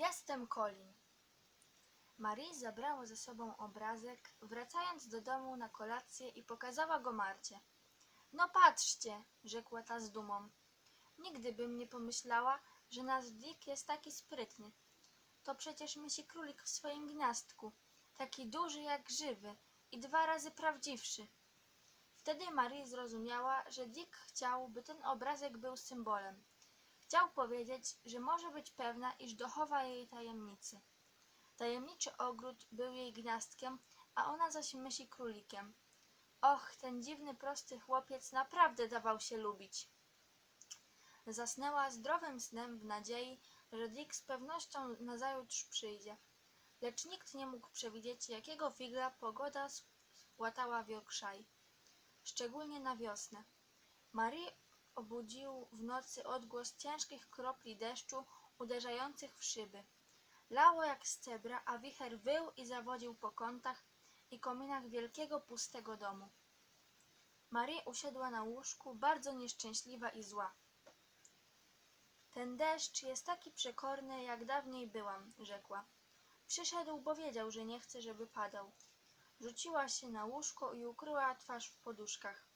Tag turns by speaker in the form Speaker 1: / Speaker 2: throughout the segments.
Speaker 1: Jestem Colin. Marie zabrała ze sobą obrazek, wracając do domu na kolację i pokazała go Marcie. No patrzcie, rzekła ta z dumą. Nigdy bym nie pomyślała, że nasz Dick jest taki sprytny. To przecież myśli królik w swoim gniazdku, taki duży jak żywy i dwa razy prawdziwszy. Wtedy Marie zrozumiała, że Dick chciał, by ten obrazek był symbolem. Chciał powiedzieć, że może być pewna, iż dochowa jej tajemnicy. Tajemniczy ogród był jej gniazdkiem, a ona zaś myśli królikiem. Och, ten dziwny, prosty chłopiec naprawdę dawał się lubić. Zasnęła zdrowym snem w nadziei, że Dick z pewnością nazajutrz przyjdzie. Lecz nikt nie mógł przewidzieć, jakiego figla pogoda spłatała w Yorkshire, szczególnie na wiosnę. Marie obudził w nocy odgłos ciężkich kropli deszczu uderzających w szyby. Lało jak z cebra, a wicher wył i zawodził po kątach i kominach wielkiego pustego domu. Marie usiadła na łóżku, bardzo nieszczęśliwa i zła. Ten deszcz jest taki przekorny, jak dawniej byłam, rzekła. Przyszedł, bo wiedział, że nie chce, żeby padał. Rzuciła się na łóżko i ukryła twarz w poduszkach.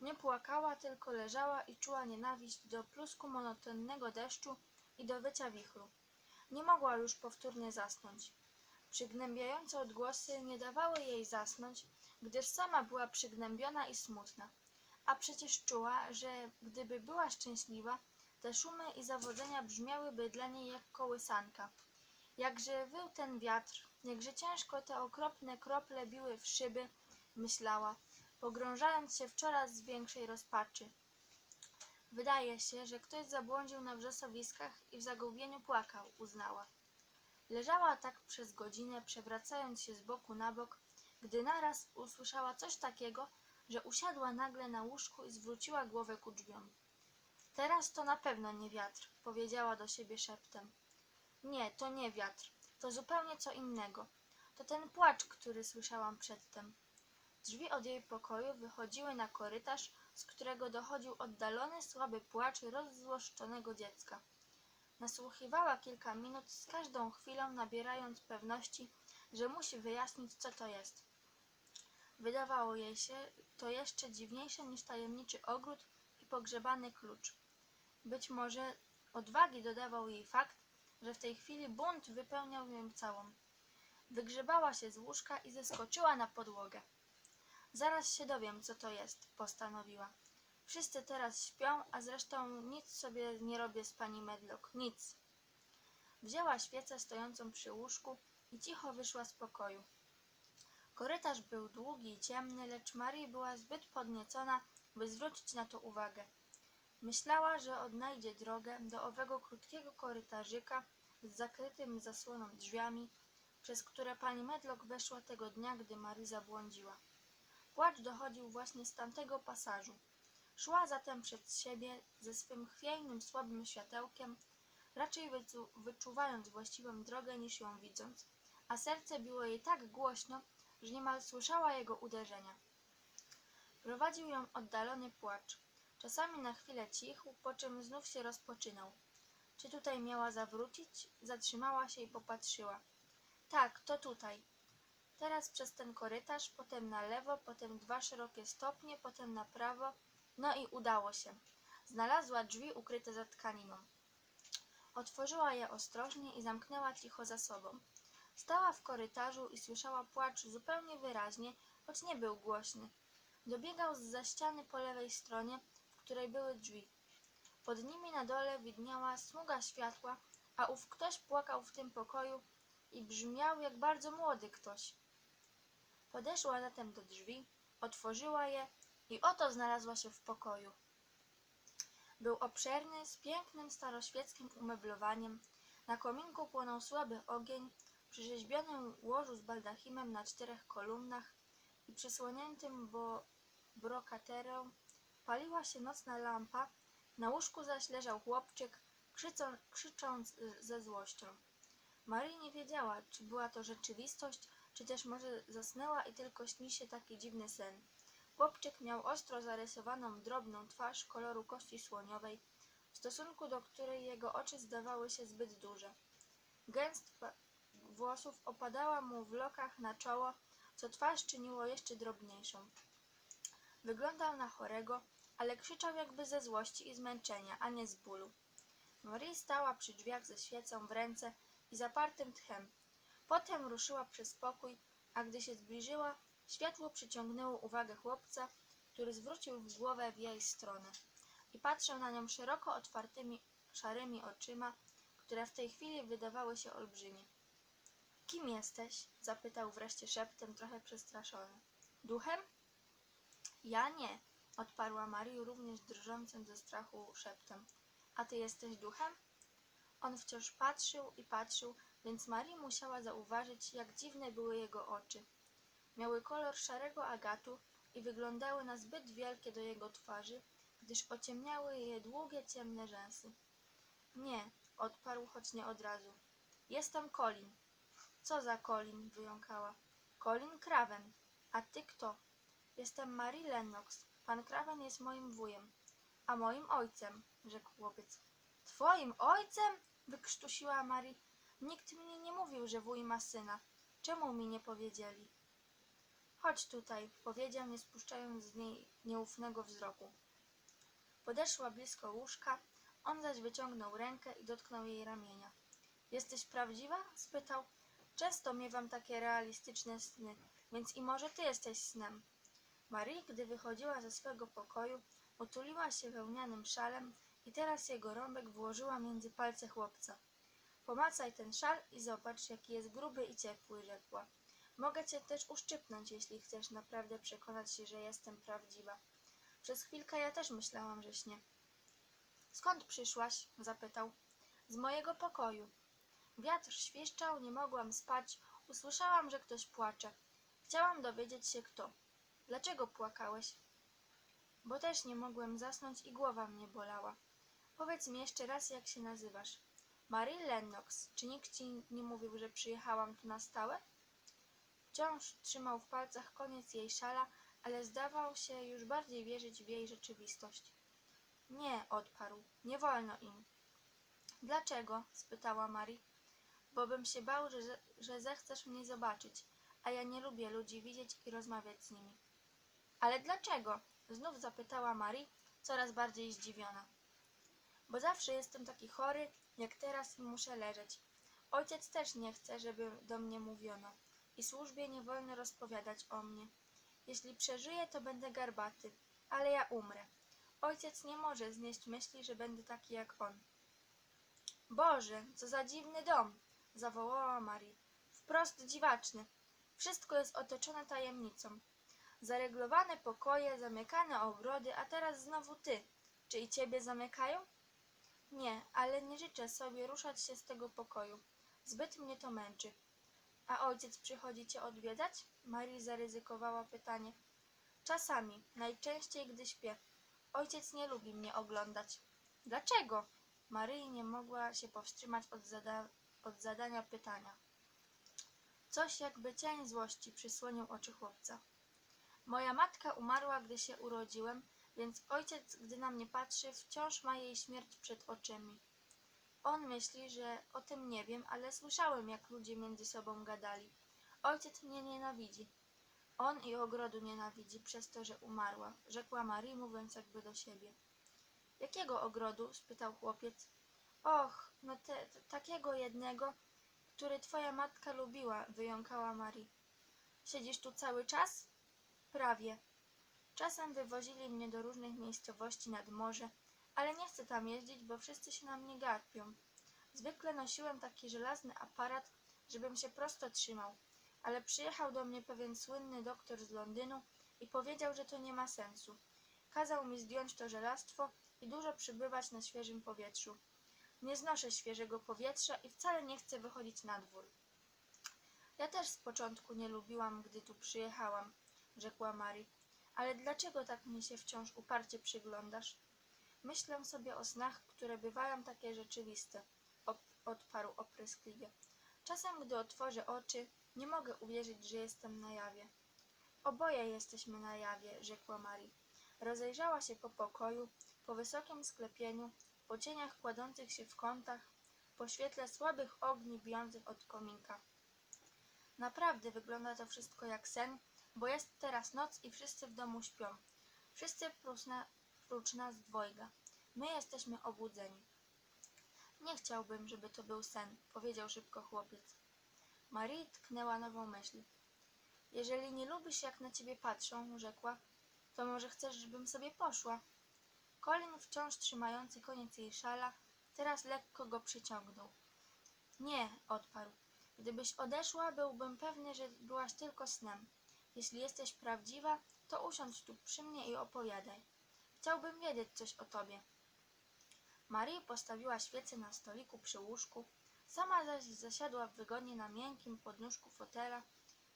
Speaker 1: Nie płakała, tylko leżała i czuła nienawiść do plusku monotonnego deszczu i do wycia wichru. Nie mogła już powtórnie zasnąć. Przygnębiające odgłosy nie dawały jej zasnąć, gdyż sama była przygnębiona i smutna. A przecież czuła, że gdyby była szczęśliwa, te szumy i zawodzenia brzmiałyby dla niej jak kołysanka. Jakże wył ten wiatr, jakże ciężko te okropne krople biły w szyby, myślała, pogrążając się w coraz większej rozpaczy. Wydaje się, że ktoś zabłądził na wrzosowiskach i w zagubieniu płakał, uznała. Leżała tak przez godzinę, przewracając się z boku na bok, gdy naraz usłyszała coś takiego, że usiadła nagle na łóżku i zwróciła głowę ku drzwiom. Teraz to na pewno nie wiatr, powiedziała do siebie szeptem. Nie, to nie wiatr, to zupełnie co innego. To ten płacz, który słyszałam przedtem. Drzwi od jej pokoju wychodziły na korytarz, z którego dochodził oddalony, słaby płacz rozzłoszczonego dziecka. Nasłuchiwała kilka minut, z każdą chwilą nabierając pewności, że musi wyjaśnić, co to jest. Wydawało jej się to jeszcze dziwniejsze niż tajemniczy ogród i pogrzebany klucz. Być może odwagi dodawał jej fakt, że w tej chwili bunt wypełniał ją całą. Wygrzebała się z łóżka i zeskoczyła na podłogę. Zaraz się dowiem, co to jest, postanowiła. Wszyscy teraz śpią, a zresztą nic sobie nie robię z pani Medlock, nic. Wzięła świecę stojącą przy łóżku i cicho wyszła z pokoju. Korytarz był długi i ciemny, lecz Marii była zbyt podniecona, by zwrócić na to uwagę. Myślała, że odnajdzie drogę do owego krótkiego korytarzyka z zakrytym zasłoną drzwiami, przez które pani Medlock weszła tego dnia, gdy Marii zabłądziła. Płacz dochodził właśnie z tamtego pasażu. Szła zatem przed siebie ze swym chwiejnym, słabym światełkiem, raczej wyczuwając właściwą drogę niż ją widząc, a serce biło jej tak głośno, że niemal słyszała jego uderzenia. Prowadził ją oddalony płacz. Czasami na chwilę cichł, po czym znów się rozpoczynał. Czy tutaj miała zawrócić? Zatrzymała się i popatrzyła. Tak, to tutaj. Teraz przez ten korytarz, potem na lewo, potem dwa szerokie stopnie, potem na prawo. No i udało się. Znalazła drzwi ukryte za tkaniną. Otworzyła je ostrożnie i zamknęła cicho za sobą. Stała w korytarzu i słyszała płacz zupełnie wyraźnie, choć nie był głośny. Dobiegał z za ściany po lewej stronie, w której były drzwi. Pod nimi na dole widniała smuga światła, a ów ktoś płakał w tym pokoju i brzmiał jak bardzo młody ktoś. Podeszła zatem do drzwi, otworzyła je i oto znalazła się w pokoju. Był obszerny, z pięknym staroświeckim umeblowaniem. Na kominku płonął słaby ogień, przy rzeźbionym łożu z baldachimem na czterech kolumnach i przysłoniętym bo brokaterą paliła się nocna lampa, na łóżku zaś leżał chłopczyk, krzycząc ze złością. Marii nie wiedziała, czy była to rzeczywistość, czy też może zasnęła i tylko śni się taki dziwny sen. Chłopczyk miał ostro zarysowaną drobną twarz koloru kości słoniowej, w stosunku do której jego oczy zdawały się zbyt duże. Gęst pa- włosów opadała mu w lokach na czoło, co twarz czyniło jeszcze drobniejszą. Wyglądał na chorego, ale krzyczał jakby ze złości i zmęczenia, a nie z bólu. Marie stała przy drzwiach ze świecą w ręce i zapartym tchem. Potem ruszyła przez pokój, a gdy się zbliżyła, światło przyciągnęło uwagę chłopca, który zwrócił głowę w jej stronę i patrzył na nią szeroko otwartymi, szarymi oczyma, które w tej chwili wydawały się olbrzymie. Kim jesteś? zapytał wreszcie szeptem, trochę przestraszony. Duchem? Ja nie, odparła Marii również drżącym ze strachu szeptem. A ty jesteś duchem? On wciąż patrzył i patrzył, więc Marii musiała zauważyć, jak dziwne były jego oczy. Miały kolor szarego agatu i wyglądały na zbyt wielkie do jego twarzy, gdyż ociemniały je długie, ciemne rzęsy. Nie, odparł, choć nie od razu. Jestem Colin. Co za Colin? wyjąkała. Colin Craven. A ty kto? Jestem Marie Lennox. Pan Craven jest moim wujem. A moim ojcem, rzekł chłopiec. Twoim ojcem? wykrztusiła Marie. Nikt mi nie mówił, że wuj ma syna. Czemu mi nie powiedzieli? Chodź tutaj, powiedział, nie spuszczając z niej nieufnego wzroku. Podeszła blisko łóżka, on zaś wyciągnął rękę i dotknął jej ramienia. Jesteś prawdziwa? spytał. Często miewam takie realistyczne sny, więc i może ty jesteś snem. Marie, gdy wychodziła ze swego pokoju, otuliła się wełnianym szalem i teraz jego rąbek włożyła między palce chłopca. Pomacaj ten szal i zobacz, jaki jest gruby i ciepły, rzekła. Mogę cię też uszczypnąć, jeśli chcesz naprawdę przekonać się, że jestem prawdziwa. Przez chwilkę ja też myślałam, że śnie. Skąd przyszłaś? zapytał. Z mojego pokoju. Wiatr świszczał, nie mogłam spać. Usłyszałam, że ktoś płacze. Chciałam dowiedzieć się kto. Dlaczego płakałeś? Bo też nie mogłem zasnąć i głowa mnie bolała. Powiedz mi jeszcze raz, jak się nazywasz. Marie Lennox. Czy nikt ci nie mówił, że przyjechałam tu na stałe? Wciąż trzymał w palcach koniec jej szala, ale zdawał się już bardziej wierzyć w jej rzeczywistość. Nie, odparł. Nie wolno im. Dlaczego? spytała Marie. Bo bym się bał, że, że zechcesz mnie zobaczyć, a ja nie lubię ludzi widzieć i rozmawiać z nimi. Ale dlaczego? Znów zapytała Marie, coraz bardziej zdziwiona. Bo zawsze jestem taki chory, jak teraz muszę leżeć. Ojciec też nie chce, żeby do mnie mówiono. I służbie nie wolno rozpowiadać o mnie. Jeśli przeżyję, to będę garbaty, ale ja umrę. Ojciec nie może znieść myśli, że będę taki jak on. Boże, co za dziwny dom! zawołała Marie. Wprost dziwaczny. Wszystko jest otoczone tajemnicą. Zareglowane pokoje, zamykane ogrody, a teraz znowu ty. Czy i ciebie zamykają? Nie, ale nie życzę sobie ruszać się z tego pokoju. Zbyt mnie to męczy. A ojciec przychodzi cię odwiedzać? Marii zaryzykowała pytanie. Czasami, najczęściej gdy śpię. Ojciec nie lubi mnie oglądać. Dlaczego? Maryi nie mogła się powstrzymać od, zada od zadania pytania. Coś jakby cień złości przysłonił oczy chłopca. Moja matka umarła, gdy się urodziłem, więc ojciec, gdy na mnie patrzy, wciąż ma jej śmierć przed oczyma. On myśli, że o tym nie wiem, ale słyszałem, jak ludzie między sobą gadali. Ojciec mnie nienawidzi. On i ogrodu nienawidzi przez to, że umarła, rzekła Marie, mówiąc jakby do siebie. Jakiego ogrodu? spytał chłopiec. Och, no te, takiego jednego, który twoja matka lubiła, wyjąkała Marie. Siedzisz tu cały czas? Prawie. Czasem wywozili mnie do różnych miejscowości nad morze, ale nie chcę tam jeździć, bo wszyscy się na mnie gapią. Zwykle nosiłem taki żelazny aparat, żebym się prosto trzymał, ale przyjechał do mnie pewien słynny doktor z Londynu i powiedział, że to nie ma sensu. Kazał mi zdjąć to żelastwo i dużo przybywać na świeżym powietrzu. Nie znoszę świeżego powietrza i wcale nie chcę wychodzić na dwór. Ja też z początku nie lubiłam, gdy tu przyjechałam, rzekła Marie. Ale dlaczego tak mi się wciąż uparcie przyglądasz? Myślę sobie o snach, które bywają takie rzeczywiste, op- odparł opryskliwie. Czasem, gdy otworzę oczy, nie mogę uwierzyć, że jestem na jawie. Oboje jesteśmy na jawie, rzekła Marie. Rozejrzała się po pokoju, po wysokim sklepieniu, po cieniach kładących się w kątach, po świetle słabych ogni bijących od kominka. Naprawdę wygląda to wszystko jak sen, bo jest teraz noc i wszyscy w domu śpią. Wszyscy prócz, na, prócz nas dwojga. My jesteśmy obudzeni. Nie chciałbym, żeby to był sen, powiedział szybko chłopiec. Marie tknęła nową myśl. Jeżeli nie lubisz, jak na ciebie patrzą, rzekła, to może chcesz, żebym sobie poszła? Colin, wciąż trzymający koniec jej szala, teraz lekko go przyciągnął. Nie, odparł. Gdybyś odeszła, byłbym pewny, że byłaś tylko snem. Jeśli jesteś prawdziwa, to usiądź tu przy mnie i opowiadaj. Chciałbym wiedzieć coś o tobie. Marie postawiła świecę na stoliku przy łóżku, sama zaś zasiadła wygodnie na miękkim podnóżku fotela.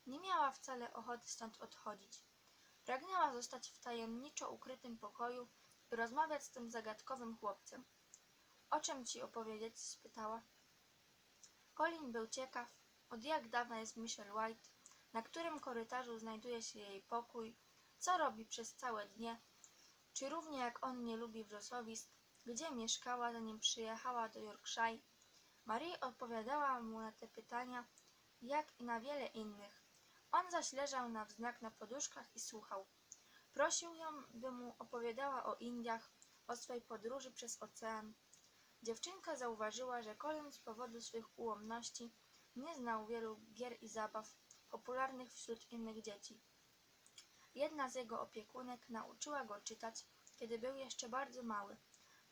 Speaker 1: Nie miała wcale ochoty stąd odchodzić. Pragnęła zostać w tajemniczo ukrytym pokoju i rozmawiać z tym zagadkowym chłopcem. O czym ci opowiedzieć? spytała. Colin był ciekaw, od jak dawna jest Michelle White, na którym korytarzu znajduje się jej pokój, co robi przez całe dnie, czy równie jak on nie lubi wrzosowisk, gdzie mieszkała zanim przyjechała do Yorkshire. Marie odpowiadała mu na te pytania, jak i na wiele innych. On zaś leżał na wznak na poduszkach i słuchał. Prosił ją, by mu opowiadała o Indiach, o swej podróży przez ocean. Dziewczynka zauważyła, że Colin z powodu swych ułomności nie znał wielu gier i zabaw popularnych wśród innych dzieci. Jedna z jego opiekunek nauczyła go czytać, kiedy był jeszcze bardzo mały.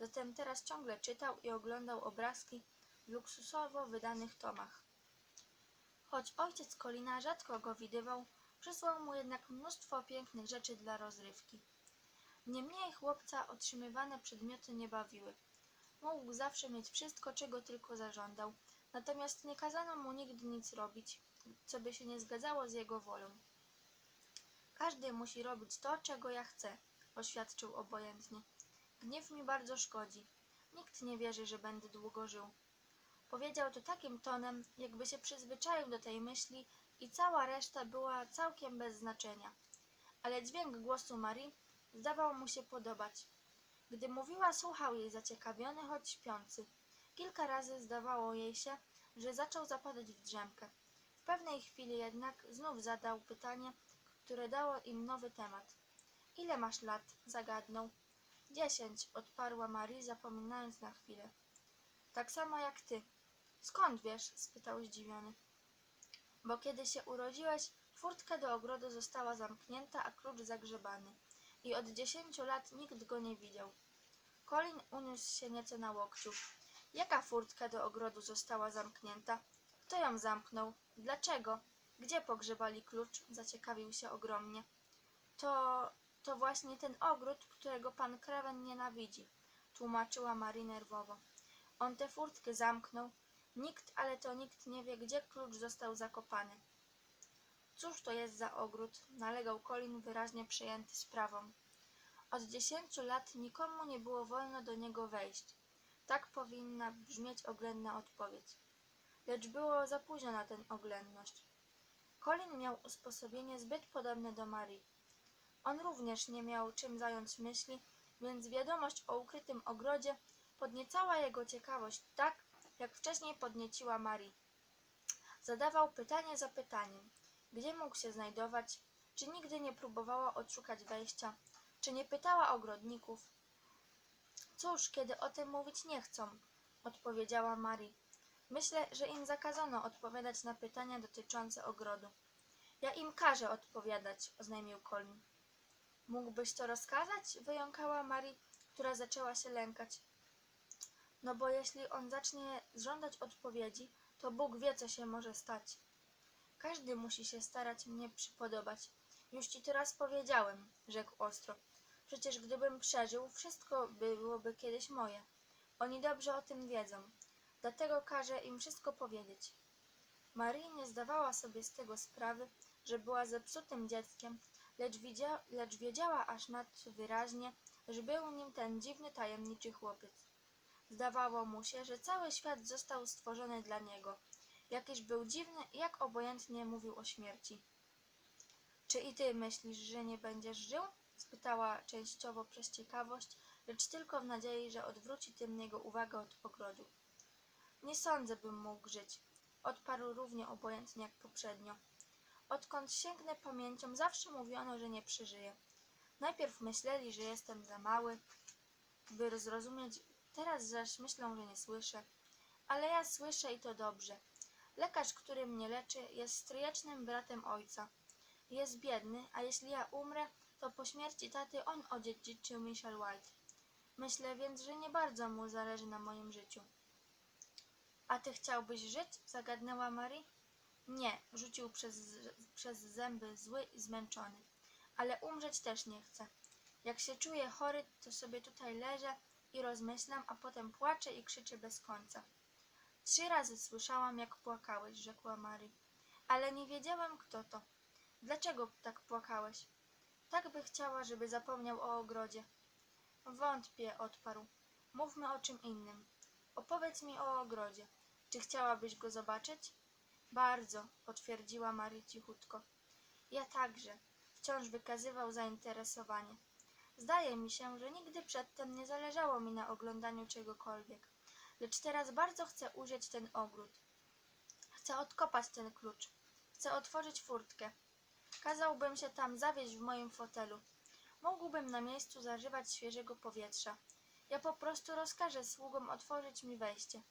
Speaker 1: Zatem teraz ciągle czytał i oglądał obrazki w luksusowo wydanych tomach. Choć ojciec Kolina rzadko go widywał, przysłał mu jednak mnóstwo pięknych rzeczy dla rozrywki. Niemniej chłopca otrzymywane przedmioty nie bawiły. Mógł zawsze mieć wszystko, czego tylko zażądał, natomiast nie kazano mu nigdy nic robić, co by się nie zgadzało z jego wolą. Każdy musi robić to, czego ja chcę, oświadczył obojętnie. Gniew mi bardzo szkodzi. Nikt nie wierzy, że będę długo żył. Powiedział to takim tonem, jakby się przyzwyczaił do tej myśli i cała reszta była całkiem bez znaczenia. Ale dźwięk głosu Marii zdawał mu się podobać. Gdy mówiła, słuchał jej zaciekawiony, choć śpiący. Kilka razy zdawało jej się, że zaczął zapadać w drzemkę. Pewnej chwili jednak znów zadał pytanie, które dało im nowy temat. Ile masz lat? zagadnął. Dziesięć, odparła Marie, zapominając na chwilę. Tak samo jak ty. Skąd wiesz? spytał zdziwiony. Bo kiedy się urodziłeś, furtka do ogrodu została zamknięta, a klucz zagrzebany. I od dziesięciu lat nikt go nie widział. Colin uniósł się nieco na łokciu. Jaka furtka do ogrodu została zamknięta? Kto ją zamknął? Dlaczego? Gdzie pogrzebali klucz? Zaciekawił się ogromnie. To, to właśnie ten ogród, którego pan Kraven nienawidzi, tłumaczyła Marie nerwowo. On tę furtkę zamknął. Nikt, ale to nikt nie wie, gdzie klucz został zakopany. Cóż to jest za ogród? nalegał Colin wyraźnie przejęty sprawą. Od dziesięciu lat nikomu nie było wolno do niego wejść. Tak powinna brzmieć oględna odpowiedź. Lecz było za późno na tę oględność. Colin miał usposobienie zbyt podobne do Marii. On również nie miał czym zająć myśli, więc wiadomość o ukrytym ogrodzie podniecała jego ciekawość tak, jak wcześniej podnieciła Marii. Zadawał pytanie za pytaniem. Gdzie mógł się znajdować? Czy nigdy nie próbowała odszukać wejścia? Czy nie pytała ogrodników? Cóż, kiedy o tym mówić nie chcą, odpowiedziała Marii. Myślę, że im zakazano odpowiadać na pytania dotyczące ogrodu. Ja im każę odpowiadać, oznajmił Colin. Mógłbyś to rozkazać? wyjąkała Marii, która zaczęła się lękać. No bo jeśli on zacznie żądać odpowiedzi, to Bóg wie, co się może stać. Każdy musi się starać mnie przypodobać. Już ci to raz powiedziałem, rzekł ostro. Przecież gdybym przeżył, wszystko byłoby kiedyś moje. Oni dobrze o tym wiedzą. Dlatego każę im wszystko powiedzieć. Marie nie zdawała sobie z tego sprawy, że była zepsutym dzieckiem, lecz, widzia, lecz wiedziała aż nadto wyraźnie, że był nim ten dziwny, tajemniczy chłopiec. Zdawało mu się, że cały świat został stworzony dla niego. Jakiś był dziwny jak obojętnie mówił o śmierci. Czy i ty myślisz, że nie będziesz żył? spytała częściowo przez ciekawość, lecz tylko w nadziei, że odwróci tym jego uwagę od ogrodu. Nie sądzę, bym mógł żyć. Odparł równie obojętnie jak poprzednio. Odkąd sięgnę pamięcią, zawsze mówiono, że nie przeżyję. Najpierw myśleli, że jestem za mały, by zrozumieć, teraz zaś myślą, że nie słyszę. Ale ja słyszę i to dobrze. Lekarz, który mnie leczy, jest stryjecznym bratem ojca. Jest biedny, a jeśli ja umrę, to po śmierci taty on odziedziczył Michelle White. Myślę więc, że nie bardzo mu zależy na moim życiu. A ty chciałbyś żyć? zagadnęła Mary. Nie, rzucił przez, przez zęby zły i zmęczony. Ale umrzeć też nie chcę. Jak się czuję chory, to sobie tutaj leżę i rozmyślam, a potem płaczę i krzyczę bez końca. Trzy razy słyszałam, jak płakałeś, rzekła Mary. Ale nie wiedziałem, kto to. Dlaczego tak płakałeś? Tak by chciała, żeby zapomniał o ogrodzie. Wątpię, odparł. Mówmy o czym innym. Opowiedz mi o ogrodzie. Czy chciałabyś go zobaczyć? Bardzo, potwierdziła Mary cichutko. Ja także. Wciąż wykazywał zainteresowanie. Zdaje mi się, że nigdy przedtem nie zależało mi na oglądaniu czegokolwiek. Lecz teraz bardzo chcę ujrzeć ten ogród. Chcę odkopać ten klucz. Chcę otworzyć furtkę. Kazałbym się tam zawieźć w moim fotelu. Mógłbym na miejscu zażywać świeżego powietrza. Ja po prostu rozkażę sługom otworzyć mi wejście.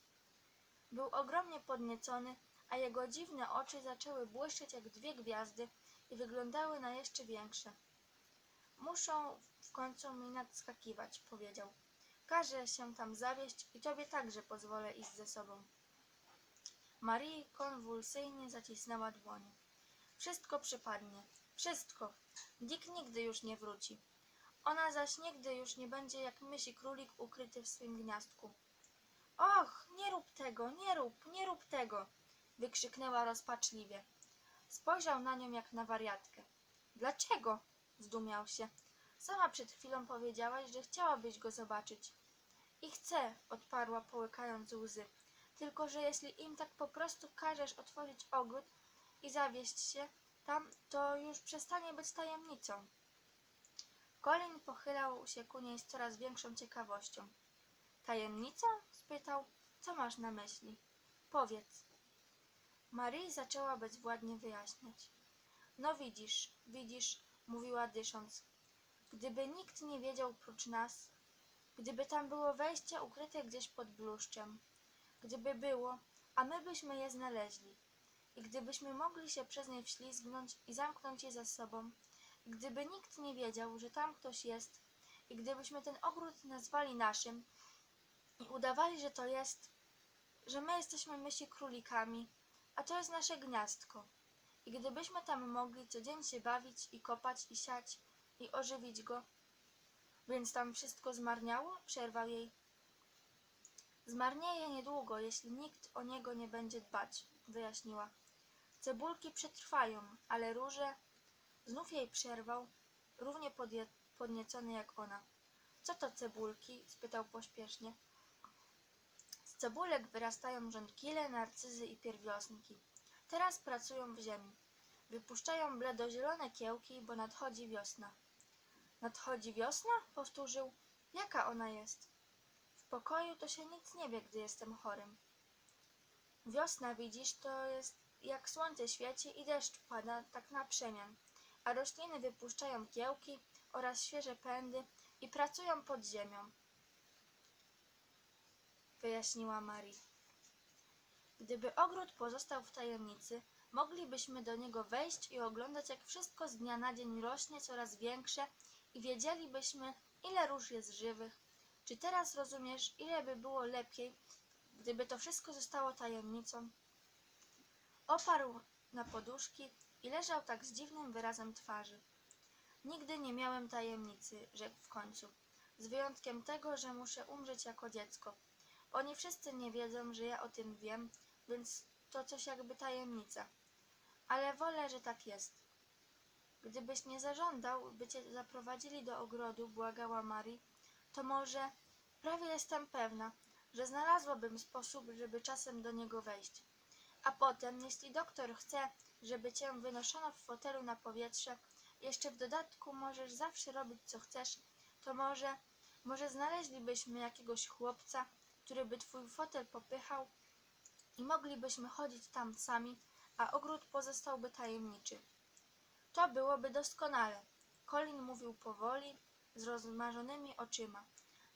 Speaker 1: Był ogromnie podniecony, a jego dziwne oczy zaczęły błyszczeć jak dwie gwiazdy i wyglądały na jeszcze większe. Muszą w końcu mi nadskakiwać, powiedział. Każę się tam zawieść i tobie także pozwolę iść ze sobą. Marii konwulsyjnie zacisnęła dłonie. Wszystko przypadnie. Wszystko. Dick nigdy już nie wróci. Ona zaś nigdy już nie będzie jak mysi królik ukryty w swym gniazdku. Och, nie rób tego, nie rób, nie rób tego! wykrzyknęła rozpaczliwie. Spojrzał na nią jak na wariatkę. Dlaczego? zdumiał się. Sama przed chwilą powiedziałaś, że chciałabyś go zobaczyć. I chcę, odparła połykając łzy. Tylko, że jeśli im tak po prostu każesz otworzyć ogród i zawieść się tam, to już przestanie być tajemnicą. Colin pochylał się ku niej z coraz większą ciekawością. Tajemnicą? spytał. Co masz na myśli? Powiedz. Marie zaczęła bezwładnie wyjaśniać. No widzisz, widzisz, mówiła dysząc. Gdyby nikt nie wiedział prócz nas, gdyby tam było wejście ukryte gdzieś pod bluszczem, gdyby było, a my byśmy je znaleźli, i gdybyśmy mogli się przez nie wślizgnąć i zamknąć je za sobą, i gdyby nikt nie wiedział, że tam ktoś jest, i gdybyśmy ten ogród nazwali naszym i udawali, że to jest, że my jesteśmy mysi królikami, a to jest nasze gniazdko. I gdybyśmy tam mogli co dzień się bawić i kopać i siać i ożywić go, więc tam wszystko zmarniało? Przerwał jej. Zmarnieje niedługo, jeśli nikt o niego nie będzie dbać, wyjaśniła. Cebulki przetrwają, ale róże... Znów jej przerwał, równie podniecony jak ona. Co to cebulki? spytał pośpiesznie. Cebulek wyrastają żonkile, narcyzy i pierwiosnki. Teraz pracują w ziemi. Wypuszczają bledozielone kiełki, bo nadchodzi wiosna. Nadchodzi wiosna? powtórzył. Jaka ona jest? W pokoju to się nic nie wie, gdy jestem chorym. Wiosna, widzisz, to jest jak słońce świeci i deszcz pada tak na przemian, a rośliny wypuszczają kiełki oraz świeże pędy i pracują pod ziemią, wyjaśniła Marii. Gdyby ogród pozostał w tajemnicy, moglibyśmy do niego wejść i oglądać, jak wszystko z dnia na dzień rośnie coraz większe i wiedzielibyśmy, ile róż jest żywych. Czy teraz rozumiesz, ile by było lepiej, gdyby to wszystko zostało tajemnicą? Oparł na poduszki i leżał tak z dziwnym wyrazem twarzy. Nigdy nie miałem tajemnicy, rzekł w końcu, z wyjątkiem tego, że muszę umrzeć jako dziecko. Oni wszyscy nie wiedzą, że ja o tym wiem, więc to coś jakby tajemnica. Ale wolę, że tak jest. Gdybyś nie zażądał, by cię zaprowadzili do ogrodu, błagała Mary, to może, prawie jestem pewna, że znalazłabym sposób, żeby czasem do niego wejść. A potem, jeśli doktor chce, żeby cię wynoszono w fotelu na powietrze, jeszcze w dodatku możesz zawsze robić co chcesz, to może, może znaleźlibyśmy jakiegoś chłopca, który by twój fotel popychał i moglibyśmy chodzić tam sami, a ogród pozostałby tajemniczy. To byłoby doskonale. Colin mówił powoli, z rozmarzonymi oczyma.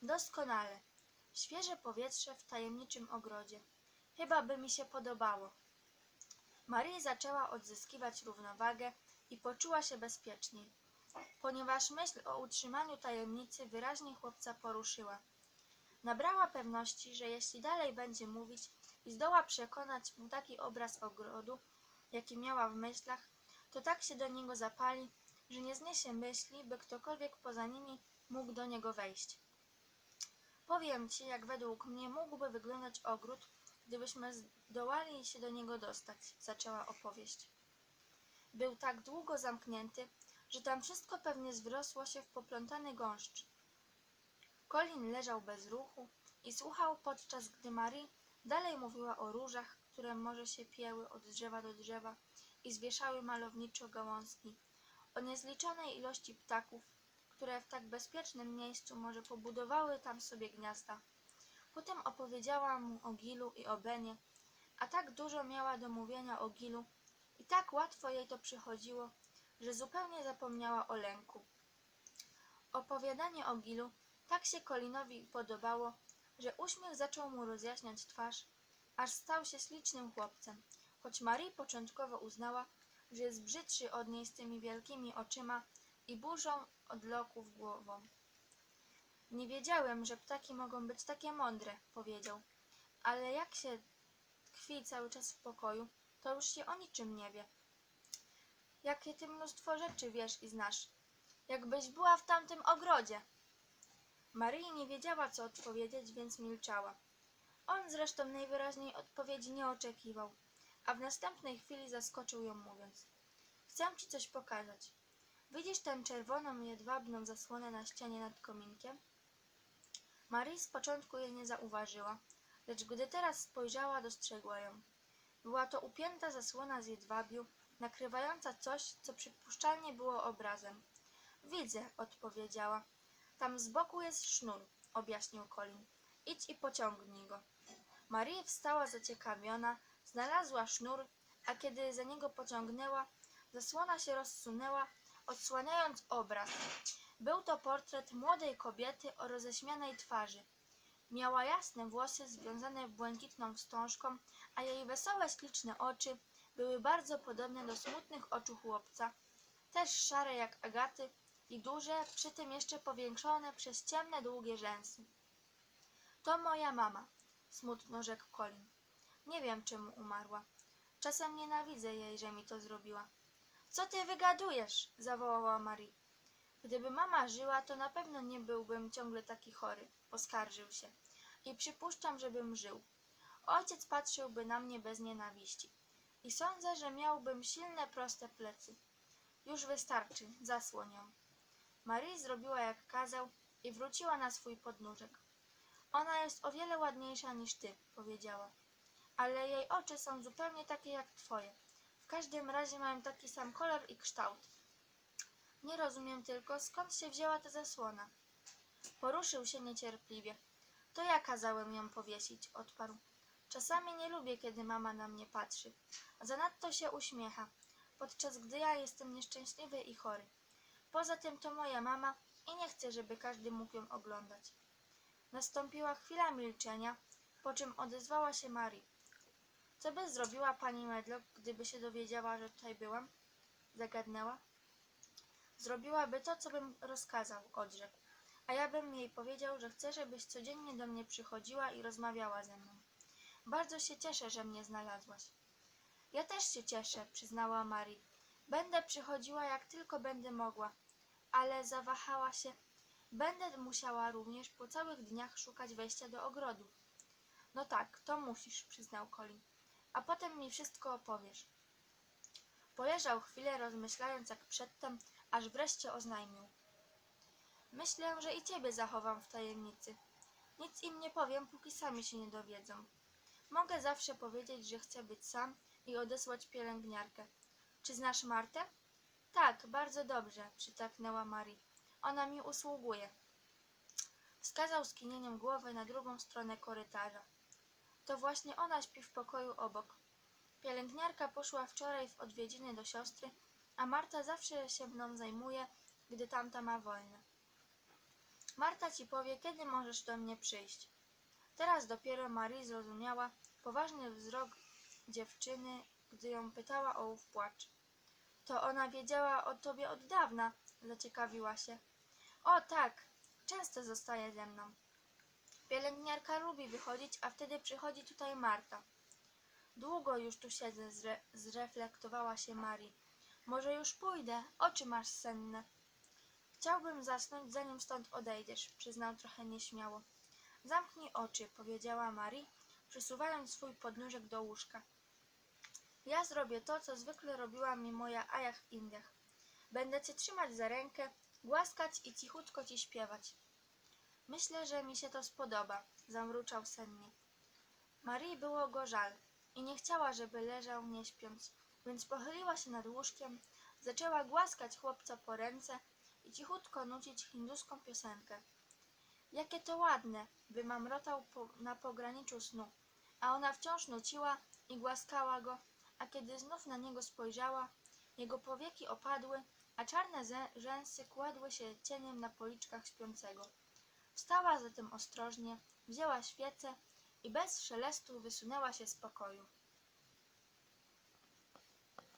Speaker 1: Doskonale. Świeże powietrze w tajemniczym ogrodzie. Chyba by mi się podobało. Marie zaczęła odzyskiwać równowagę i poczuła się bezpieczniej, ponieważ myśl o utrzymaniu tajemnicy wyraźnie chłopca poruszyła. Nabrała pewności, że jeśli dalej będzie mówić i zdoła przekonać mu taki obraz ogrodu, jaki miała w myślach, to tak się do niego zapali, że nie zniesie myśli, by ktokolwiek poza nimi mógł do niego wejść. Powiem ci, jak według mnie mógłby wyglądać ogród, gdybyśmy zdołali się do niego dostać, zaczęła opowieść. Był tak długo zamknięty, że tam wszystko pewnie zwrosło się w poplątany gąszcz. Colin leżał bez ruchu i słuchał, podczas gdy Marie dalej mówiła o różach, które może się pieły od drzewa do drzewa i zwieszały malowniczo gałązki, o niezliczonej ilości ptaków, które w tak bezpiecznym miejscu może pobudowały tam sobie gniazda. Potem opowiedziała mu o Gilu i o Benie, a tak dużo miała do mówienia o Gilu i tak łatwo jej to przychodziło, że zupełnie zapomniała o lęku. Opowiadanie o Gilu tak się Colinowi podobało, że uśmiech zaczął mu rozjaśniać twarz, aż stał się ślicznym chłopcem, choć Marie początkowo uznała, że jest brzydszy od niej z tymi wielkimi oczyma i burzą odloków głową. Nie wiedziałem, że ptaki mogą być takie mądre, powiedział. Ale jak się tkwi cały czas w pokoju, to już się o niczym nie wie. Jakie ty mnóstwo rzeczy wiesz i znasz. Jakbyś była w tamtym ogrodzie. Marii nie wiedziała, co odpowiedzieć, więc milczała. On zresztą najwyraźniej odpowiedzi nie oczekiwał, a w następnej chwili zaskoczył ją mówiąc. Chcę ci coś pokazać. Widzisz tę czerwoną, jedwabną zasłonę na ścianie nad kominkiem? Marie z początku jej nie zauważyła, lecz gdy teraz spojrzała, dostrzegła ją. Była to upięta zasłona z jedwabiu, nakrywająca coś, co przypuszczalnie było obrazem. Widzę, odpowiedziała. Tam z boku jest sznur, objaśnił Colin. Idź i pociągnij go. Marie wstała zaciekawiona, znalazła sznur, a kiedy za niego pociągnęła, zasłona się rozsunęła, odsłaniając obraz. Był to portret młodej kobiety o roześmianej twarzy. Miała jasne włosy związane błękitną wstążką, a jej wesołe, śliczne oczy były bardzo podobne do smutnych oczu chłopca, też szare jak agaty i duże, przy tym jeszcze powiększone przez ciemne, długie rzęsy. To moja mama, smutno rzekł Colin. Nie wiem, czemu umarła. Czasem nienawidzę jej, że mi to zrobiła. Co ty wygadujesz? zawołała Marie. Gdyby mama żyła, to na pewno nie byłbym ciągle taki chory, poskarżył się. I przypuszczam, żebym żył. Ojciec patrzyłby na mnie bez nienawiści. I sądzę, że miałbym silne, proste plecy. Już wystarczy, zasłoń ją. Marie zrobiła jak kazał i wróciła na swój podnóżek. Ona jest o wiele ładniejsza niż ty, powiedziała. Ale jej oczy są zupełnie takie jak twoje. W każdym razie mają taki sam kolor i kształt. Nie rozumiem tylko, skąd się wzięła ta zasłona. Poruszył się niecierpliwie. To ja kazałem ją powiesić, odparł. Czasami nie lubię, kiedy mama na mnie patrzy, zanadto się uśmiecha, podczas gdy ja jestem nieszczęśliwy i chory. Poza tym to moja mama i nie chcę, żeby każdy mógł ją oglądać. Nastąpiła chwila milczenia, po czym odezwała się Marii. Co by zrobiła pani Medlock, gdyby się dowiedziała, że tutaj byłam? Zagadnęła. Zrobiłaby to, co bym rozkazał, odrzekł. A ja bym jej powiedział, że chcę, żebyś codziennie do mnie przychodziła i rozmawiała ze mną. Bardzo się cieszę, że mnie znalazłaś. Ja też się cieszę, przyznała Marii. Będę przychodziła, jak tylko będę mogła. Ale zawahała się. Będę musiała również po całych dniach szukać wejścia do ogrodu. No tak, to musisz, przyznał Colin. A potem mi wszystko opowiesz. Poleżał chwilę, rozmyślając jak przedtem, aż wreszcie oznajmił. Myślę, że i ciebie zachowam w tajemnicy. Nic im nie powiem, póki sami się nie dowiedzą. Mogę zawsze powiedzieć, że chcę być sam i odesłać pielęgniarkę. Czy znasz Martę? Tak, bardzo dobrze, przytaknęła Marii. Ona mi usługuje. Wskazał skinieniem głowy na drugą stronę korytarza. To właśnie ona śpi w pokoju obok. Pielęgniarka poszła wczoraj w odwiedziny do siostry, a Marta zawsze się mną zajmuje, gdy tamta ma wolne. Marta ci powie, kiedy możesz do mnie przyjść. Teraz dopiero Marie zrozumiała poważny wzrok dziewczyny, gdy ją pytała o ów płacz. To ona wiedziała o tobie od dawna, zaciekawiła się. O tak, często zostaje ze mną. Pielęgniarka lubi wychodzić, a wtedy przychodzi tutaj Marta. Długo już tu siedzę, zre- zreflektowała się Marii. Może już pójdę, oczy masz senne. Chciałbym zasnąć, zanim stąd odejdziesz, przyznał trochę nieśmiało. Zamknij oczy, powiedziała Marii, przysuwając swój podnóżek do łóżka. Ja zrobię to, co zwykle robiła mi moja Aja w Indiach. Będę cię trzymać za rękę, głaskać i cichutko ci śpiewać. Myślę, że mi się to spodoba, zamruczał sennie. Marii było go żal i nie chciała, żeby leżał nie śpiąc, więc pochyliła się nad łóżkiem, zaczęła głaskać chłopca po ręce i cichutko nucić hinduską piosenkę. Jakie to ładne, wymamrotał po, na pograniczu snu, a ona wciąż nuciła i głaskała go, a kiedy znów na niego spojrzała, jego powieki opadły, a czarne zę- rzęsy kładły się cieniem na policzkach śpiącego. Wstała zatem ostrożnie, wzięła świecę i bez szelestu wysunęła się z pokoju.